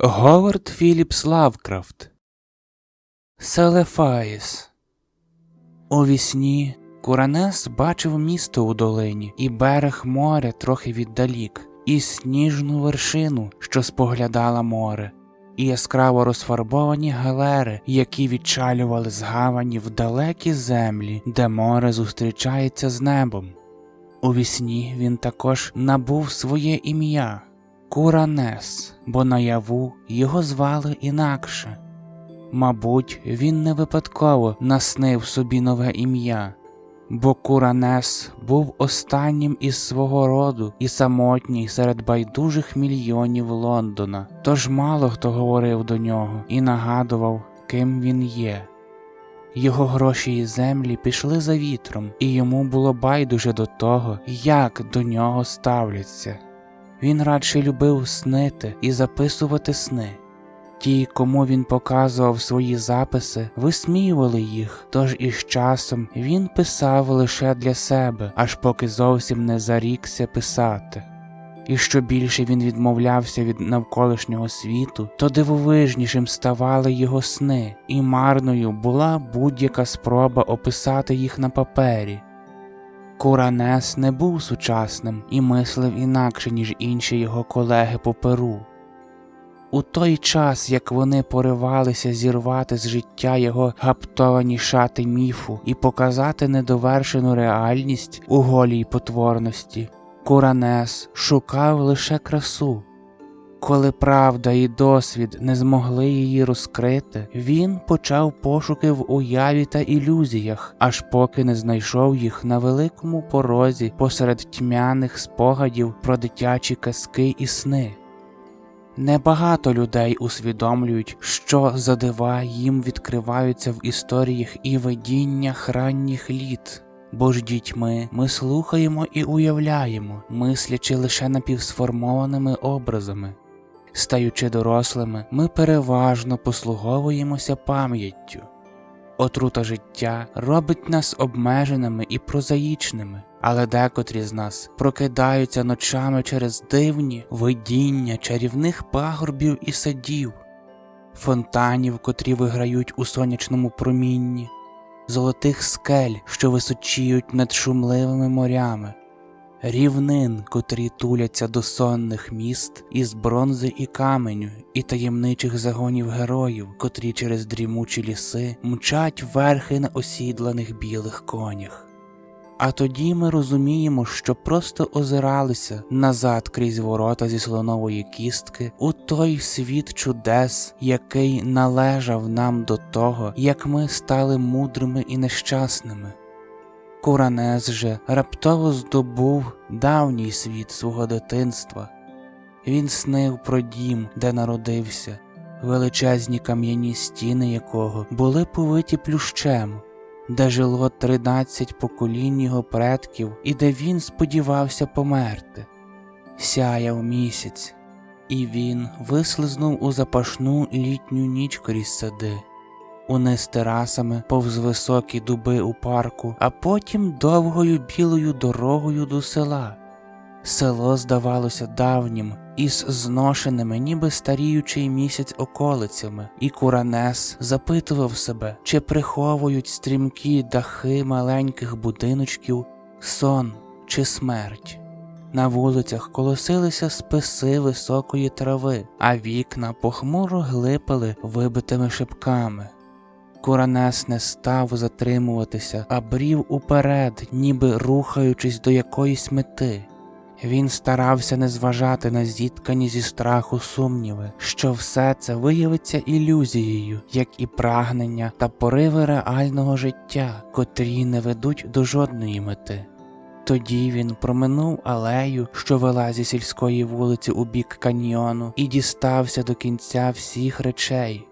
Говард Філіпс Лавкрафт. Селефаїс. У вісні Куранес бачив місто у долині і берег моря трохи віддалік, і сніжну вершину, що споглядала море, і яскраво розфарбовані галери, які відчалювали з гавані в далекі землі, де море зустрічається з небом. У вісні він також набув своє ім'я Куранес, бо наяву його звали інакше. Мабуть, він не випадково наснив собі нове ім'я, бо Куранес був останнім із свого роду і самотній серед байдужих мільйонів Лондона, тож мало хто говорив до нього і нагадував, ким він є. Його гроші і землі пішли за вітром, і йому було байдуже до того, як до нього ставляться. Він радше любив снити і записувати сни. Ті, кому він показував свої записи, висміювали їх, тож із часом він писав лише для себе, аж поки зовсім не зарікся писати. І що більше він відмовлявся від навколишнього світу, то дивовижнішим ставали його сни, і марною була будь-яка спроба описати їх на папері. Куранес не був сучасним і мислив інакше, ніж інші його колеги по перу. У той час, як вони поривалися зірвати з життя його гаптовані шати міфу і показати недовершену реальність у голій потворності, Куранес шукав лише красу. Коли правда і досвід не змогли її розкрити, він почав пошуки в уяві та ілюзіях, аж поки не знайшов їх на великому порозі посеред тьмяних спогадів про дитячі казки і сни. Небагато людей усвідомлюють, що за дива їм відкриваються в історіях і видіннях ранніх літ. Бо ж дітьми ми слухаємо і уявляємо, мислячи лише напівсформованими образами. Стаючи дорослими, ми переважно послуговуємося пам'яттю. Отрута життя робить нас обмеженими і прозаїчними, але декотрі з нас прокидаються ночами через дивні видіння чарівних пагорбів і садів, фонтанів, котрі виграють у сонячному промінні, золотих скель, що височіють над шумливими морями, рівнин, котрі туляться до сонних міст із бронзи і каменю, і таємничих загонів героїв, котрі через дрімучі ліси мчать верхи на осідланих білих конях. А тоді ми розуміємо, що просто озиралися назад крізь ворота зі слонової кістки у той світ чудес, який належав нам до того, як ми стали мудрими і нещасними. Куранез же раптово здобув давній світ свого дитинства. Він снив про дім, де народився, величезні кам'яні стіни якого були повиті плющем, де жило тринадцять поколінь його предків і де він сподівався померти. Сяяв місяць, і він вислизнув у запашну літню ніч крізь сади униз терасами повз високі дуби у парку, а потім довгою білою дорогою до села. Село здавалося давнім, із зношеними, ніби старіючий місяць околицями, і Куранес запитував себе, чи приховують стрімкі дахи маленьких будиночків сон чи смерть. На вулицях колосилися списи високої трави, а вікна похмуро глипали вибитими шибками. Куранес не став затримуватися, а брів уперед, ніби рухаючись до якоїсь мети. Він старався не зважати на зіткані зі страху сумніви, що все це виявиться ілюзією, як і прагнення та пориви реального життя, котрі не ведуть до жодної мети. Тоді він проминув алею, що вела зі сільської вулиці у бік каньйону, і дістався до кінця всіх речей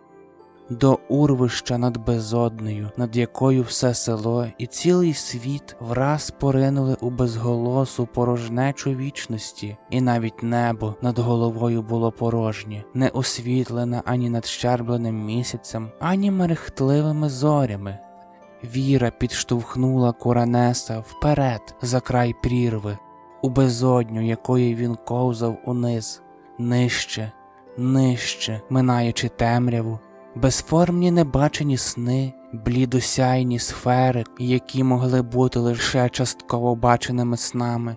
до урвища над безоднею, над якою все село і цілий світ враз поринули у безголосу порожнечу вічності, і навіть небо над головою було порожнє, не освітлене ані над щербленим місяцем, ані мерехтливими зорями. Віра підштовхнула Куранеса вперед за край прірви, у безодню, якої він ковзав униз, нижче, нижче, минаючи темряву, безформні небачені сни, блідосяйні сфери, які могли бути лише частково баченими снами,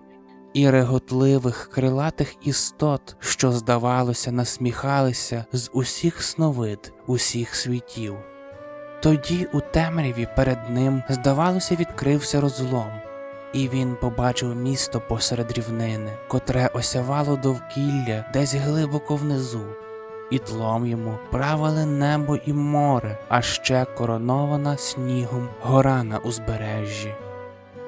і реготливих крилатих істот, що, здавалося, насміхалися з усіх сновид, усіх світів. Тоді у темряві перед ним, здавалося, відкрився розлом, і він побачив місто посеред рівнини, котре осявало довкілля десь глибоко внизу, і тлом йому правили небо і море, а ще коронована снігом гора на узбережжі.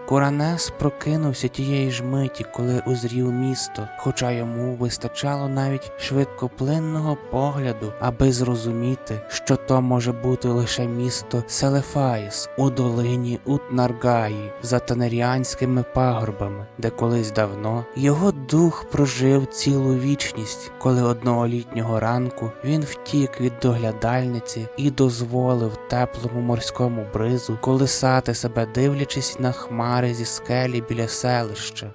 Куранес прокинувся тієї ж миті, коли узрів місто, хоча йому вистачало навіть швидкоплинного погляду, аби зрозуміти, що то може бути лише місто Селефаїс у долині Утнаргаї за танеріанськими пагорбами, де колись давно його дух прожив цілу вічність, коли одного літнього ранку він втік від доглядальниці і дозволив теплому морському бризу колисати себе, дивлячись на хмари скелі біля селища.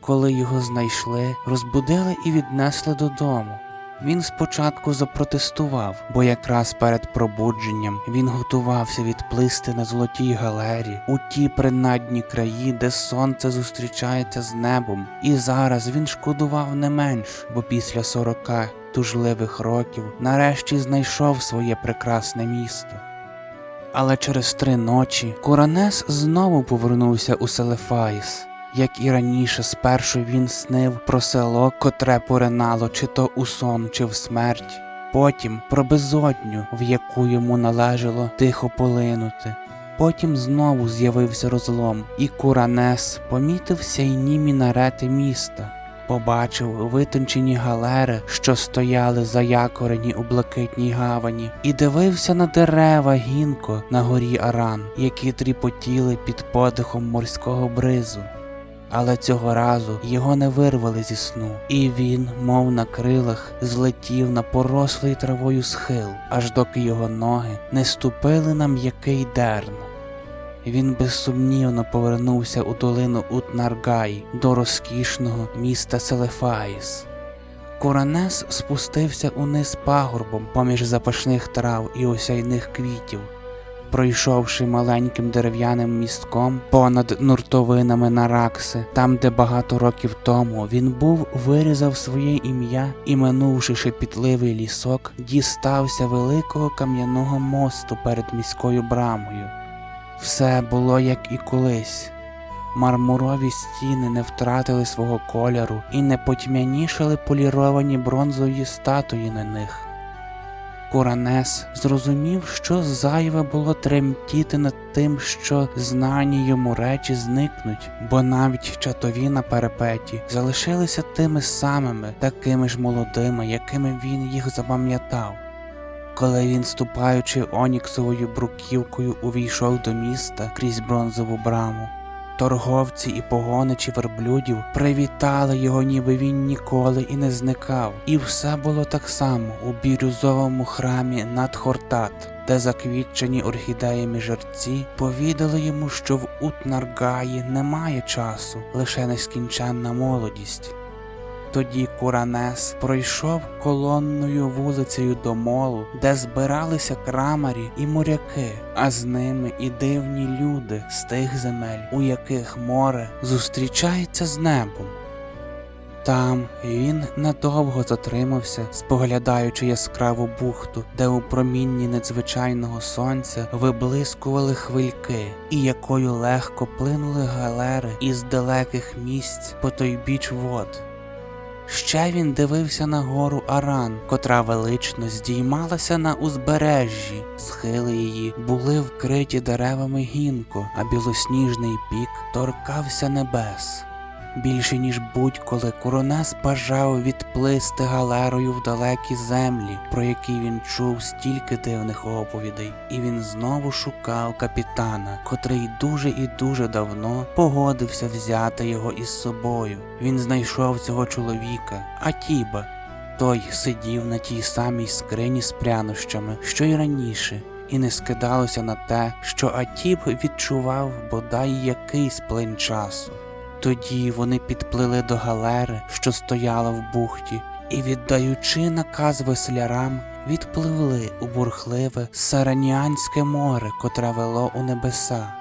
Коли його знайшли, розбудили і віднесли додому. Він спочатку запротестував, бо якраз перед пробудженням він готувався відплисти на золотій галері у ті принадні краї, де сонце зустрічається з небом, і зараз він шкодував не менш, бо після сорока тужливих років нарешті знайшов своє прекрасне місто. Але через три ночі Куранес знову повернувся у Селефаїс. Як і раніше, спершу він снив про село, котре поринало чи то у сон, чи в смерть, потім про безодню, в яку йому належало тихо полинути. Потім знову з'явився розлом, і Куранес помітив сяйні мінарети міста, побачив витончені галери, що стояли заякорені у блакитній гавані, і дивився на дерева гінко на горі Аран, які тріпотіли під подихом морського бризу. Але цього разу його не вирвали зі сну, і він, мов на крилах, злетів на порослий травою схил, аж доки його ноги не ступили на м'який дерн. Він безсумнівно повернувся у долину Утнаргай до розкішного міста Селефаїс. Куранес спустився униз пагорбом поміж запашних трав і осяйних квітів. Пройшовши маленьким дерев'яним містком понад нуртовинами Наракси, там, де багато років тому він був вирізав своє ім'я і, минувши шепітливий лісок, дістався великого кам'яного мосту перед міською брамою. Все було як і колись. Мармурові стіни не втратили свого кольору і не потьмянішали поліровані бронзові статуї на них. Куранес зрозумів, що зайве було тремтіти над тим, що знані йому речі зникнуть, бо навіть чатові на перепеті залишилися тими самими, такими ж молодими, якими він їх запам'ятав. Коли він, ступаючи оніксовою бруківкою, увійшов до міста крізь бронзову браму, торговці і погоничі верблюдів привітали його, ніби він ніколи і не зникав, і все було так само у бірюзовому храмі над Хортат, де заквітчені орхідеями жерці повідали йому, що в Утнаргаї немає часу, лише нескінченна молодість. Тоді Куранес пройшов колонною вулицею до молу, де збиралися крамарі і моряки, а з ними і дивні люди з тих земель, у яких море зустрічається з небом. Там він надовго затримався, споглядаючи яскраву бухту, де у промінні надзвичайного сонця виблискували хвильки, і якою легко плинули галери із далеких місць по той біч вод. Ще він дивився на гору Аран, котра велично здіймалася на узбережжі. Схили її були вкриті деревами гінко, а білосніжний пік торкався небес. Більше ніж будь-коли Куронес бажав відплисти галерою в далекі землі, про які він чув стільки дивних оповідей, і він знову шукав капітана, котрий дуже і дуже давно погодився взяти його із собою. Він знайшов цього чоловіка, Атіба. Той сидів на тій самій скрині з прянощами, що й раніше, і не скидалося на те, що Атіб відчував бодай якийсь плин часу. Тоді вони підплили до галери, що стояла в бухті, і, віддаючи наказ веслярам, відпливли у бурхливе Сараніанське море, котре вело у небеса.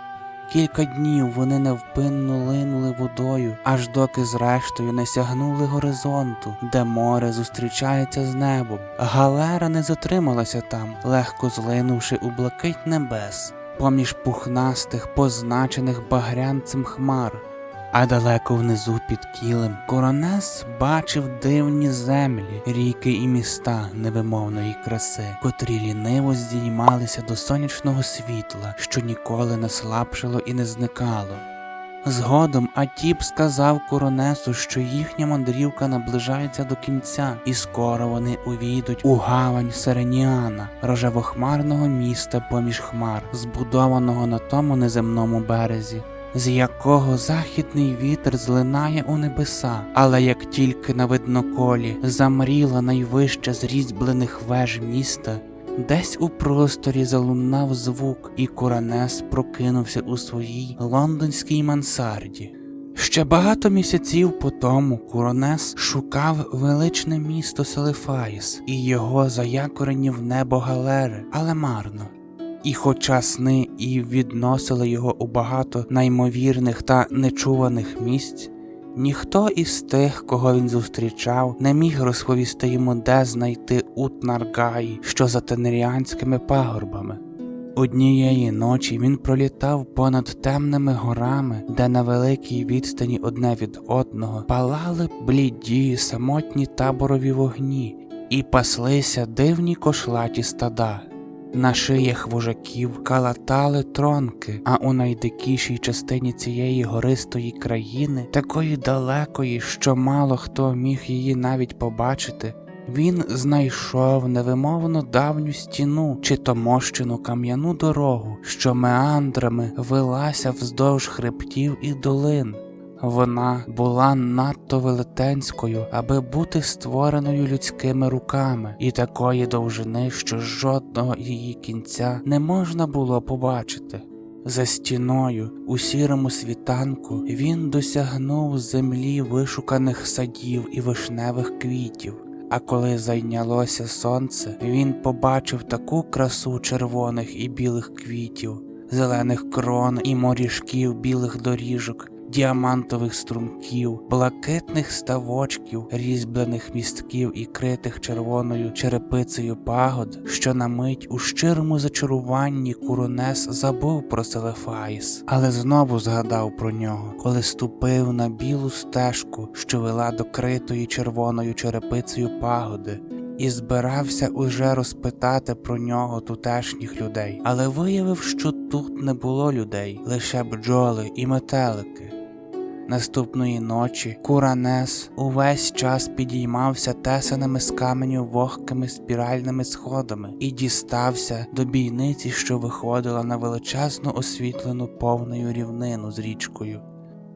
Кілька днів вони невпинно линули водою, аж доки зрештою не сягнули горизонту, де море зустрічається з небом. Галера не затрималася там, легко злинувши у блакить небес, поміж пухнастих, позначених багрянцем хмар. А далеко внизу під кілем Коронес бачив дивні землі, ріки і міста невимовної краси, котрі ліниво здіймалися до сонячного світла, що ніколи не слабшало і не зникало. Згодом Атіп сказав Коронесу, що їхня мандрівка наближається до кінця, і скоро вони увійдуть у гавань Сереніана, рожевохмарного міста поміж хмар, збудованого на тому неземному березі з якого західний вітер злинає у небеса, але як тільки на видноколі замріла найвища з різьблених веж міста, десь у просторі залунав звук, і Куранес прокинувся у своїй лондонській мансарді. Ще багато місяців по тому Куронес шукав величне місто Селефаїс і його заякорені в небо галери, але марно. І хоча сни і відносили його у багато наймовірних та нечуваних місць, ніхто із тих, кого він зустрічав, не міг розповісти йому, де знайти Утнаргаї, що за тенеріанськими пагорбами. Однієї ночі він пролітав понад темними горами, де на великій відстані одне від одного палали бліді самотні таборові вогні, і паслися дивні кошлаті стада. На шиях вожаків калатали тронки, а у найдикішій частині цієї гористої країни, такої далекої, що мало хто міг її навіть побачити, він знайшов невимовно давню стіну чи то мощену кам'яну дорогу, що меандрами вилася вздовж хребтів і долин. Вона була надто велетенською, аби бути створеною людськими руками, і такої довжини, що жодного її кінця не можна було побачити. За стіною, у сірому світанку, він досягнув землі вишуканих садів і вишневих квітів. А коли зайнялося сонце, він побачив таку красу червоних і білих квітів, зелених крон і моріжків білих доріжок, діамантових струмків, блакитних ставочків, різьблених містків і критих червоною черепицею пагод, що на мить у щирому зачаруванні Куронес забув про Селефаїс, але знову згадав про нього, коли ступив на білу стежку, що вела до критої червоною черепицею пагоди. І збирався уже розпитати про нього тутешніх людей, але виявив, що тут не було людей, лише бджоли і метелики. Наступної ночі Куранес увесь час підіймався тесаними з каменю вогкими спіральними сходами і дістався до бійниці, що виходила на величезну освітлену повною рівнину з річкою.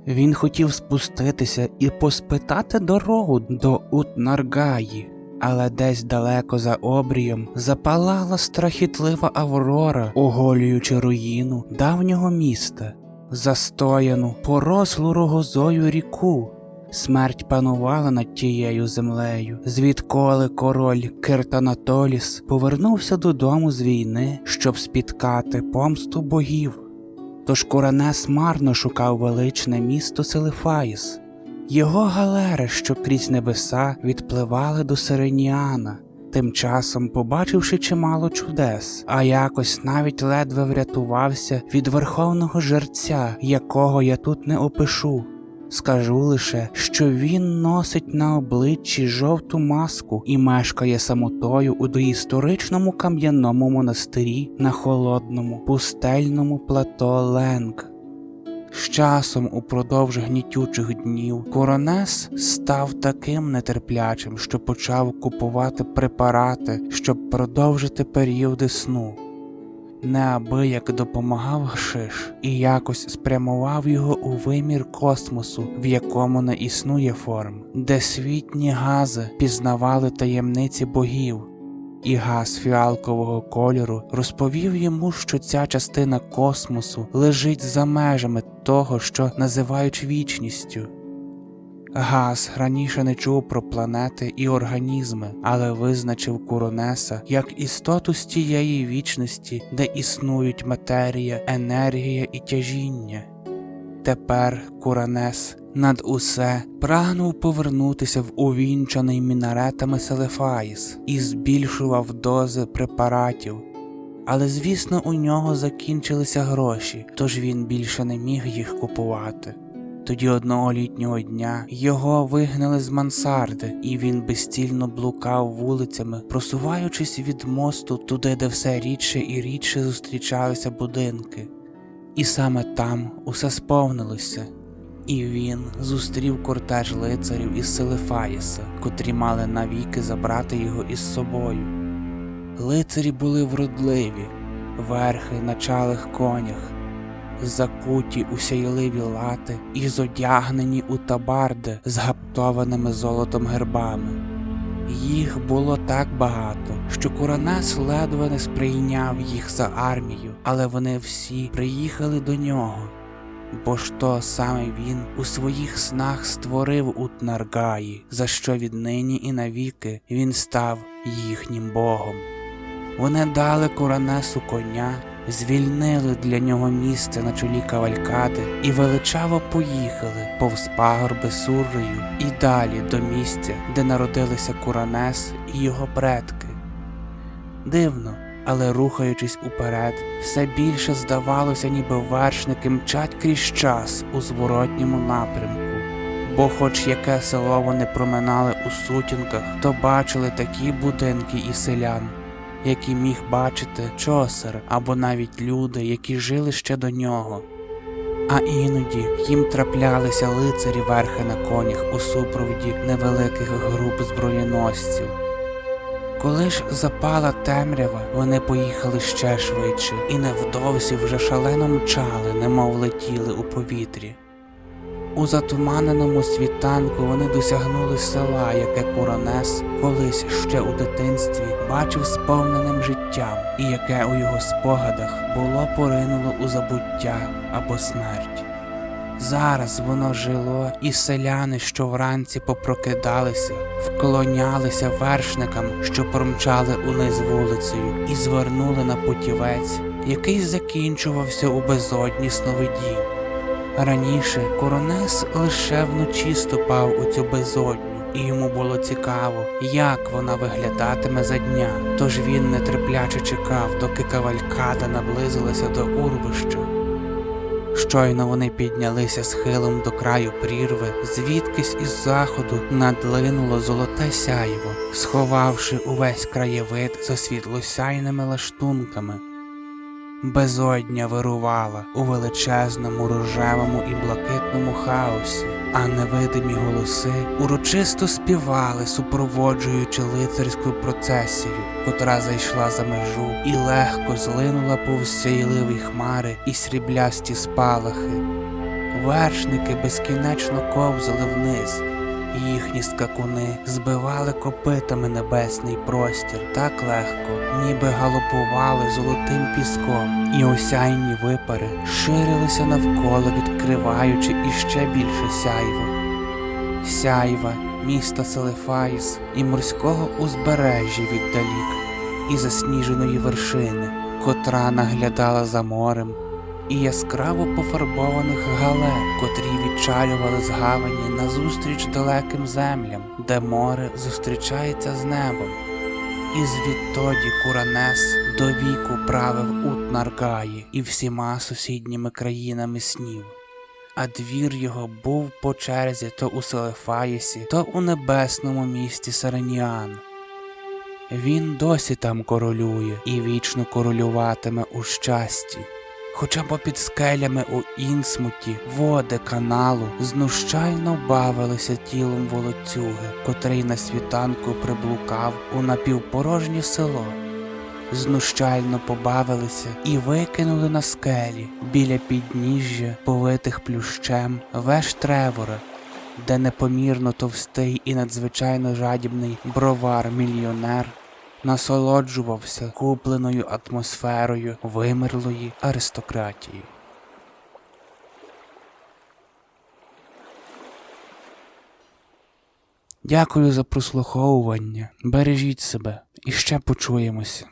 Він хотів спуститися і поспитати дорогу до Утнаргаї, але десь далеко за обрієм запалала страхітлива аврора, оголюючи руїну давнього міста застояну, порослу рогозою ріку. Смерть панувала над тією землею, звідколи король Киртанатоліс повернувся додому з війни, щоб спіткати помсту богів. Тож Коранес марно шукав величне місто Селефаїс. Його галери, що крізь небеса, відпливали до Сиреніана, тим часом побачивши чимало чудес, а якось навіть ледве врятувався від верховного жерця, якого я тут не опишу. Скажу лише, що він носить на обличчі жовту маску і мешкає самотою у доісторичному кам'яному монастирі на холодному пустельному плато Ленг. З часом, упродовж гнітючих днів, Коронес став таким нетерплячим, що почав купувати препарати, щоб продовжити періоди сну. Неабияк допомагав гшиш і якось спрямував його у вимір космосу, в якому не існує форм, де світні гази пізнавали таємниці богів, і газ фіалкового кольору розповів йому, що ця частина космосу лежить за межами того, що називають вічністю. Газ раніше не чув про планети і організми, але визначив Куронеса як істоту з тієї вічності, де існують матерія, енергія і тяжіння. Тепер Куранес над усе прагнув повернутися в увінчаний мінаретами Селефаїс і збільшував дози препаратів. Але, звісно, у нього закінчилися гроші, тож він більше не міг їх купувати. Тоді одного літнього дня його вигнали з мансарди, і він безцільно блукав вулицями, просуваючись від мосту туди, де все рідше і рідше зустрічалися будинки. І саме там усе сповнилося. І він зустрів кортеж лицарів із Селефаїса, котрі мали навіки забрати його із собою. Лицарі були вродливі, верхи на чалих конях, закуті у сяйливі лати і зодягнені у табарди з гаптованими золотом гербами. Їх було так багато, що Куранес ледве не сприйняв їх за армію, але вони всі приїхали до нього. Бо ж то саме він у своїх снах створив Утнаргаї, за що віднині і навіки він став їхнім богом. Вони дали Куранесу коня, звільнили для нього місце на чолі кавалькади і величаво поїхали повз пагорби Суррою і далі до місця, де народилися Куранес і його предки. Дивно, але рухаючись уперед, все більше здавалося, ніби вершники мчать крізь час у зворотньому напрямку. Бо, хоч яке село вони проминали у сутінках, то бачили такі будинки і селян, які міг бачити чосер або навіть люди, які жили ще до нього. А іноді їм траплялися лицарі верхи на конях у супроводі невеликих груп зброєносців. Коли ж запала темрява, вони поїхали ще швидше і невдовзі вже шалено мчали, немов летіли у повітрі. У затуманеному світанку вони досягнули села, яке Куранес колись ще у дитинстві бачив сповненим життям, і яке у його спогадах було поринуло у забуття або смерть. Зараз воно жило, і селяни, що вранці попрокидалися, вклонялися вершникам, що промчали униз вулицею, і звернули на путівець, який закінчувався у безодні сновидінь. Раніше Коронес лише вночі ступав у цю безодню, і йому було цікаво, як вона виглядатиме за дня. Тож він нетерпляче чекав, доки кавалькада наблизилася до урвища. Щойно вони піднялися схилом до краю прірви, звідкись із заходу надлинуло золоте сяйво, сховавши увесь краєвид за світлосяйними лаштунками. Безодня вирувала у величезному рожевому і блакитному хаосі, а невидимі голоси урочисто співали, супроводжуючи лицарську процесію, котра зайшла за межу і легко злинула повз сяйливі хмари і сріблясті спалахи. Вершники безкінечно ковзали вниз, Їхні скакуни збивали копитами небесний простір так легко, ніби галопували золотим піском, і осяйні випари ширилися навколо, відкриваючи іще більше сяйво. Сяйва, міста Селефаїс і морського узбережжя віддалік, і засніженої вершини, котра наглядала за морем, і яскраво пофарбованих галер, котрі відчалювали з гавані назустріч далеким землям, де море зустрічається з небом. І звідтоді Куранес до віку правив Утнаргаї і всіма сусідніми країнами снів. А двір його був по черзі то у Селефаїсі, то у небесному місті Сареніан. Він досі там королює і вічно королюватиме у щасті. Хоча попід скелями у інсмуті води каналу знущально бавилися тілом волоцюги, котрий на світанку приблукав у напівпорожнє село. Знущально побавилися і викинули на скелі біля підніжжя, повитих плющем, веш тревора, де непомірно товстий і надзвичайно жадібний бровар-мільйонер насолоджувався купленою атмосферою вимерлої аристократії. Дякую за прослуховування. Бережіть себе і ще почуємося.